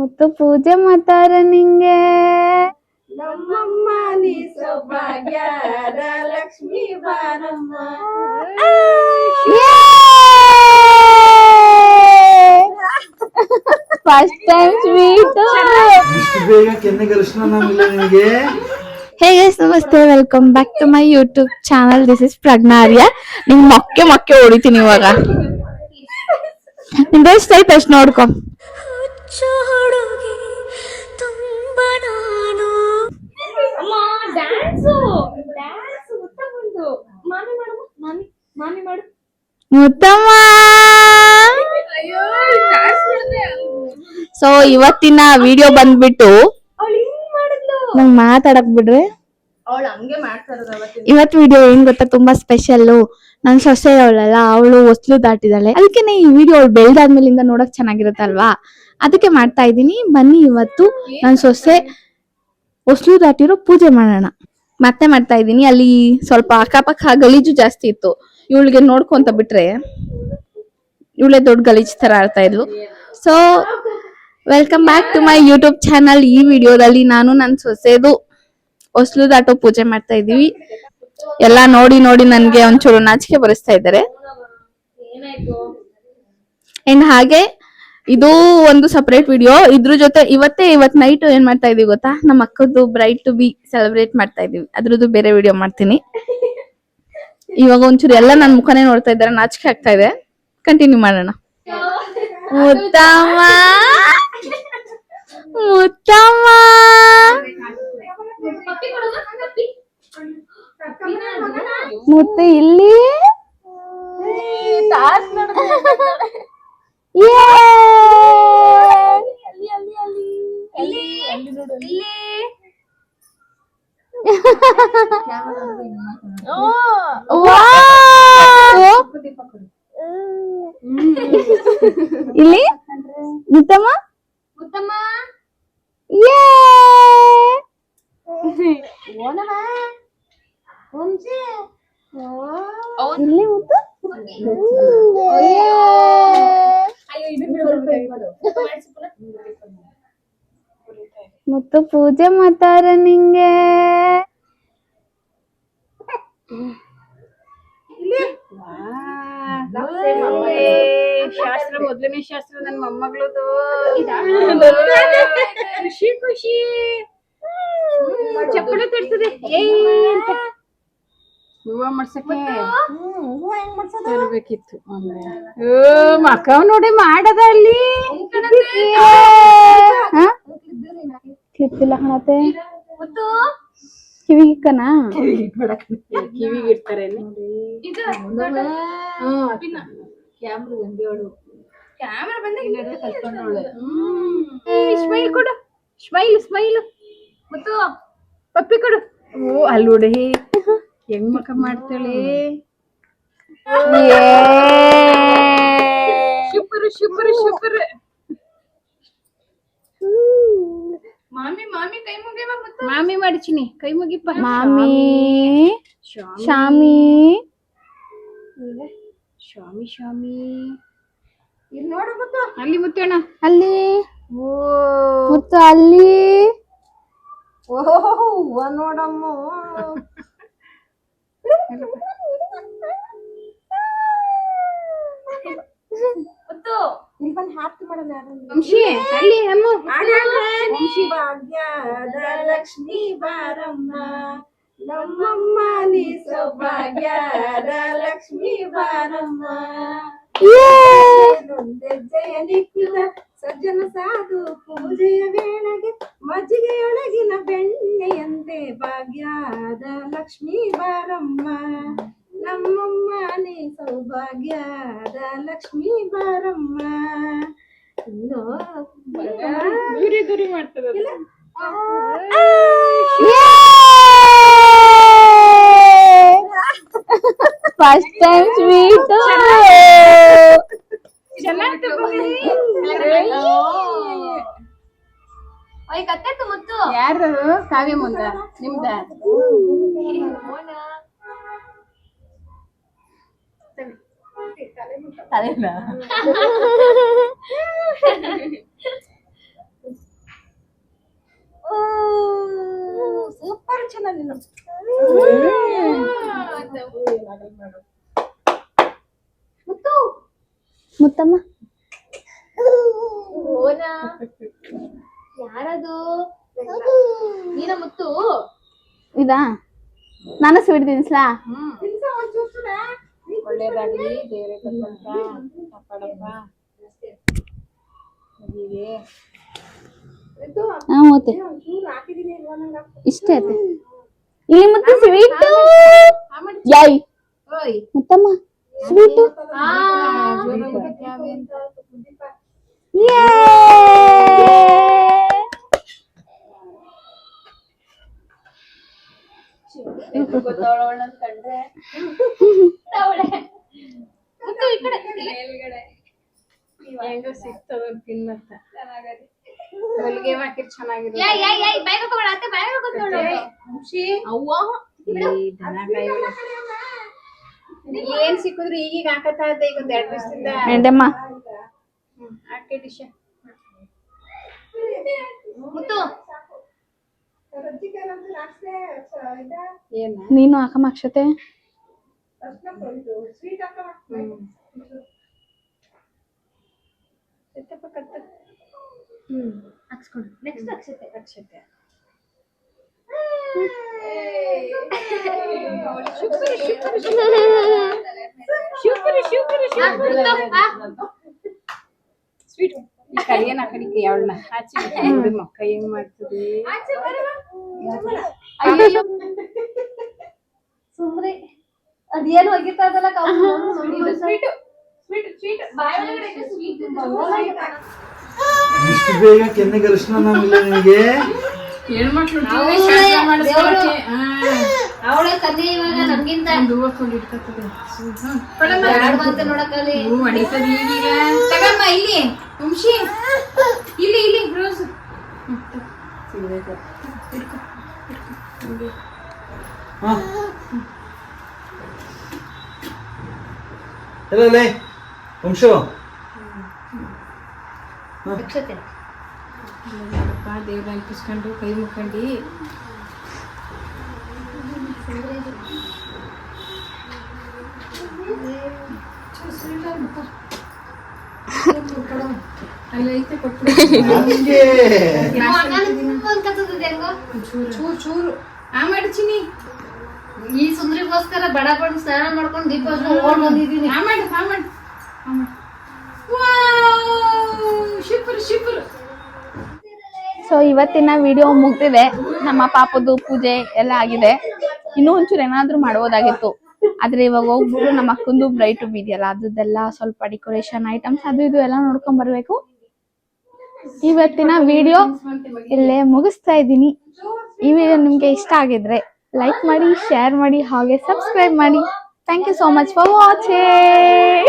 ಮುತ್ತು ಪೂಜೆ ಮಾಡ್ತಾರ ನಿಂಗೆ. ನಮ್ಮಮ್ಮ ನೀ ಸೌಭಾಗ್ಯ ಲಕ್ಷ್ಮೀ ಬಾರಮ್ಮ ಫಸ್ಟ್ ಟೈಮ್ ಸ್ವೀಟ್ ಇಷ್ಟು ಬೇಗ ಕೆನ್ನೆಗೆ ಅರಿಶಿನ ನಮ್ಮಿಲ್ಲ ನಿನಗೆ. ಹೇ ಗೈಸ್ ನಮಸ್ತೆ. Welcome back to my YouTube channel this is Prajnarya ನಿಮ್ ಮೊಕ್ಕೆ ಮೊಕ್ಕೆ ಹೊಡಿತೀನಿ ಇವಾಗ. ನಿಂದ ಎಷ್ಟು ಐತೆ ಅಷ್ಟು ನೋಡ್ಕೊ. ಮುತ್ತಮ್ಮ ಸೊ ಇವತ್ತಿನ ವಿಡಿಯೋ ಬಂದ್ಬಿಟ್ಟು ನಂಗೆ ಮಾತಾಡಕ್ ಬಿಡ್ರಿ. ಅವಳು ಹಂಗೆ ಮಾಡ್ತಾ ಅವತ್ತಿನ ಇವತ್ ವಿಡಿಯೋ ಏನ್ ಗೊತ್ತಾ? ತುಂಬಾ ಸ್ಪೆಷಲ್ ನನ್ ಸೊಸೆ ಅವಳಲ್ಲ, ಅವಳು ಹೊಸ್ಲು ದಾಟಿದಾಳೆ. ಅದಕ್ಕೆ ಈ ವಿಡಿಯೋ ಅವಳು ಬೆಳ್ದಾದ್ಮೇಲಿಂದ ನೋಡಕ್ ಚೆನ್ನಾಗಿರುತ್ತಲ್ವಾ? ಅದಕ್ಕೆ ಮಾಡ್ತಾ ಇದ್ದೀನಿ. ಬನ್ನಿ ಇವತ್ತು ನನ್ ಸೊಸೆ ಹೊಸ್ಲು ದಾಟಿರೋ ಪೂಜೆ ಮಾಡೋಣ. ಮತ್ತೆ ಮಾಡ್ತಾ ಇದ್ದೀನಿ. ಅಲ್ಲಿ ಸ್ವಲ್ಪ ಅಕ್ಕಪಕ್ಕ ಗಲೀಜು ಜಾಸ್ತಿ ಇತ್ತು. ಇವಳಿಗೆ ನೋಡ್ಕೊಂತ ಬಿಟ್ರೆ ಇವಳೆ ದೊಡ್ಡ ಗಲೀಜ್ ತರ ಆಡ್ತಾ ಇದ್ಲು. So welcome back to my YouTube channel ಈ ವಿಡಿಯೋದಲ್ಲಿ ನಾನು ನನ್ನ ಸೊಸೆದು ಹೊಸ್ಲು ದಾಟೋ ಪೂಜೆ ಮಾಡ್ತಾ ಇದೀವಿ ಎಲ್ಲ ನೋಡಿ ನೋಡಿ ನನ್ಗೆ ಒಂಚೂರು ನಾಚಿಕೆ ಬರಿಸ್ತಾ ಇದ್ದಾರೆ. ಇನ್ ಹಾಗೆ, ಇದು ಒಂದು ಸಪರೇಟ್ ವಿಡಿಯೋ ಇದ್ರ ಜೊತೆ ಇವತ್ತೇ ಇವತ್ ನೈಟ್ ಏನ್ ಮಾಡ್ತಾ ಇದೀವಿ ಗೊತ್ತಾ? ನಮ್ಮ ಅಕ್ಕದ್ದು ಬ್ರೈಟ್ ಟು ಬಿ ಸೆಲೆಬ್ರೇಟ್ ಮಾಡ್ತಾ ಇದೀವಿ. ಅದ್ರದ್ದು ಬೇರೆ ವಿಡಿಯೋ ಮಾಡ್ತೀನಿ. ಇವಾಗ ಒಂಚೂರು ಎಲ್ಲ ನನ್ ಮುಖನೇ ನೋಡ್ತಾ ಇದ್ದಾರೆ ನಾಚಿಕೆ ಆಗ್ತಾ ಇದೆ. ಕಂಟಿನ್ಯೂ ಮಾಡೋಣ. ಮುತ್ತಮ್ಮ! ಮುತ್ತಮ್ಮ! ಮುತ್ತು ಇಲ್ಲಿ? ಯೇ! ಇಲ್ಲಿ ಮುತ್ತಮ್ಮ ಮುತ್ತಮ್ಮ ಯೇ! ಇಲ್ಲಿ ಮುತ್ತು ಅಯ್ಯೋ ಇದು ಬಿಡು ಮಾಡಿಸು ಪುನಃ. ಮುತ್ತು ಪೂಜೆ ಮಾಡ್ತಾರ ನಿಂಗೆ ಶಾಸ್ತ್ರ ಮೊದಲನೇ ಶಾಸ್ತ್ರ ನನ್ನ ಮೊಮ್ಮಗಳದು. ಖುಷಿ ಖುಷಿ. ಚಪ್ಪಡ ತರ್ತದೆ ಹೂವ ಮಾಡ್ಸಕ್ಕೆ ತರ್ಬೇಕಿತ್ತು ಮಕ್ಕವ್ ನೋಡಿ ಮಾಡದ ಅಲ್ಲಿ. ಕಿತ್ತಿಲ್ಲ ಹಣತೆ ಕಿವಿ ಕಿವಿಗಿಕ್ಕನಾ ಕಿವಿಗೆ ಇರ್ತಾರೆ ಕ್ಯಾಮ್ರಾ ಬಂದೇವಳು. ಕ್ಯಾಮ್ರಾ ಬಂದ ಕಲ್ತ್ಕೊಂಡವಳು. ಸ್ಮೈಲ್ ಕೊಡು. ಸ್ಮೈಲ್ ಸ್ಮೈಲ್ ಮತ್ತು ಪಪ್ಪಿ ಕೊಡು. ಓ ಅಲ್ಲಿ ನೋಡಿ ಹೆಂಗ್ ಮಕ ಮಾಡ್ತಾಳೆ. ಶುಪರು ಶುಪರು ಶುಪರು ಮಾಮಿ ಮಾಮಿ ಕೈ ಮುಗಿವ ಮತ್ತು? ಮಾಮಿ ಮಾಡಿಚಿನಿ ಕೈ ಮುಗಿಪ್ಪ. ಮಾಮಿ. ಶಾಮಿ. ಶಾಮಿ. ಶಾಮಿ ಶಾಮಿ ಇಲ್ಲಿ ನೋಡು ಮುತ್ತು. ಅಲ್ಲಿ ಮುತ್ತಣ್ಣ ಅಲ್ಲಿ. ಓ. ಮುತ್ತು ಅಲ್ಲಿ. ಓಹೋ ನೋಡಮ್ಮ. ವಂಶಿ. ಅಲ್ಲಿ ಅಮ್ಮ. ಭಾಗ್ಯದ ಲಕ್ಷ್ಮೀ ಬಾರಮ್ಮ. ನಮ್ಮಮ್ಮ ನೀ ಸೌಭಾಗ್ಯದ ಲಕ್ಷ್ಮೀ ಬಾರಮ್ಮ ಜಯ ನಿಖಿಲ ಸಜ್ಜನ ಸಾಧು ಪೂಜೆಯ ವೇಳೆಗೆ ಮಜ್ಜಿಗೆಯೊಳಗಿನ ಬೆಣ್ಣೆಯಂತೆ ಭಾಗ್ಯದ ಲಕ್ಷ್ಮೀ ಬಾರಮ್ಮ. ನಮ್ಮಮ್ಮ ನೀ ಸೌಭಾಗ್ಯದ ಲಕ್ಷ್ಮೀ ಬಾರಮ್ಮ. ಗುರಿ ಗುರಿ ದೂರಿ ಮಾಡ್ತದ ಫಸ್ಟ್ ಟೈಮ್ ಸ್ವೀಟ್ ಯಾರು ಕಾವ್ಯ ಮುಂದ ನಿಮ್ದ? ಸೂಪರ್ ಚೆನ್ನಾಗಿ ಮುತ್ತಮ್ಮ ಓನ ಯಾರದು ನೀನ ಮುತ್ತು ಇದಾ ನಾನು ಸ್ವೀಟ್ ತಿನ್ಸ್ಲಾ ತಿನ್ಸ ಒಂಚೂರು ಸುಡೆ. ಒಳ್ಳೇದಾಗ್ಲಿ ದೇವ್ರೆ ಕರ್ಕೊಂತ ಕಾಪಾಡಪ್ಪ ಮಗುವಿಗೆ. ಇದು ಹಾ ಓತೆ ಒಂಚೂರು ಹಾಕಿದೀನಿ ಇಲ್ವಾ ನಂಗೆ ಇಷ್ಟೇ ಐತೆ ಇಲ್ಲಿ ಮುತ್ತು ಸ್ವೀಟ್ ಯಾಯ್ ಓಯ್ ಮುತ್ತಮ್ಮ ಸ್ವೀಟ್ ಸಿಗ್ತದ ತಿನ್ನತ್ತ ಹೊಲಿಗೆ ಹಾಕಿರ್ ಚೆನ್ನಾಗಿರೋ ಅವ್ವ. ಏನ್ ಸಿಕ್ಕಿದ್ರು ಈಗೀಗ ಹಾಕತ್ತಾ ಇದ್ದೆ ಈಗ ಒಂದ್ ಎರಡ್ ದಿವಸದಿಂದ ಹಾಕಿ ಡಿಶ. ಮುತ್ತು. ನೀನು ಹಾಕಮ್ಮ ಅಕ್ಷತೆ. ಸ್ವೀಟ್ ಹಾಕವ ಎತ್ತಪ್ಪ ಕತ್ತ ಹ್ಮ್. ಹಾಕ್ಸ್ಕೊಂಡು. ನೆಕ್ಸ್ಟ್ ಅಕ್ಷತೆ ಅಕ್ಷತೆ ಸ್ವೀಟ್ ಆ ಕಡೆಗೆ ಅವಳನ್ನ ಆಚೆ ಮಕ್ಕ ಏನ್ ಮಾಡ್ತದೆ ಸುಮ್ನೆ ಅದೇನು ಒಗಿತಾ ಇದಲ್ಲ ಸ್ವೀಟ್ ಸ್ವೀಟ್ ಸ್ವೀಟ್ ಬಾಯಿ ಒಳಗಡೆ ಸ್ವೀಟ್ ಇಷ್ಟು ಬೇಗ ಕೆನ್ನೆ ಕಲಿಸ್ನ ನಮ್ಗೆ ನಿನಗೆ? ಹೆಣ್ಮಕ್ಳು ಅವಳೆ ಕತೆ ಇವಾಗ ನಮ್ಗಿಂತ. ನೋಡಕ್ಕಲ್ಲಿ ಈಗೀಗ ತಗಮ್ಮ ಇಲ್ಲಿ. ವಂಶಿ. ಇಲ್ಲಿ ಇಲ್ಲಿ. ರೋಸ್ ಎಲ್ಲೇ ಅಕ್ಷತೆ ದೇವ್ರ ಅಂಟಿಸ್ಕೊಂಡು ಕೈ ಮುಕ್ಕಂಡು ಅಲ್ಲಿ ಐತೆ ಕೊಟ್ಟು ಹಂಗೆ ಚೂರು ಚೂರು ಆ ಮಾಡ್ಚಿನಿ ಈ ಸುಂದ್ರಿಗೋಸ್ಕರ ಬಡ ಬಡ ಸ್ನಾನ ಮಾಡ್ಕೊಂಡು ದೀಪ ಹಚ್ಕೊಂಡ್ ಓಡ್ ಬಂದಿದೀನಿ ಆ ಮಾಡು ಆ ಮಾಡು ಇವತ್ತಿನ ವಿಡಿಯೋ ಮುಗ್ದಿದೆ. ನಮ್ಮ ಪಾಪದ್ದು ಪೂಜೆ ಎಲ್ಲ ಆಗಿದೆ. ಇನ್ನೂ ಒಂಚೂರು ಏನಾದ್ರೂ ಮಾಡಬಹುದಾಗಿತ್ತು ಆದ್ರೆ ಇವಾಗ ಹೋಗ್ಬಿಟ್ಟು ನಮ್ಮ ಅಕ್ಕಂದು ಬ್ರೈಟ್ ಇದೆಯಲ್ಲ ಅದ್ರದ್ದೆಲ್ಲ ಸ್ವಲ್ಪ ಡೆಕೋರೇಷನ್ ಐಟಮ್ಸ್ ಅದು ಇದು ಎಲ್ಲ ನೋಡ್ಕೊಂಡ್ ಬರ್ಬೇಕು. ಇವತ್ತಿನ ವಿಡಿಯೋ ಇಲ್ಲೇ ಮುಗಿಸ್ತಾ ಇದ್ದೀನಿ. ಈ ವಿಡಿಯೋ ನಿಮ್ಗೆ ಇಷ್ಟ ಆಗಿದ್ರೆ ಲೈಕ್ ಮಾಡಿ ಶೇರ್ ಮಾಡಿ, ಹಾಗೆ ಸಬ್ಸ್ಕ್ರೈಬ್ ಮಾಡಿ. Thank you so much for watching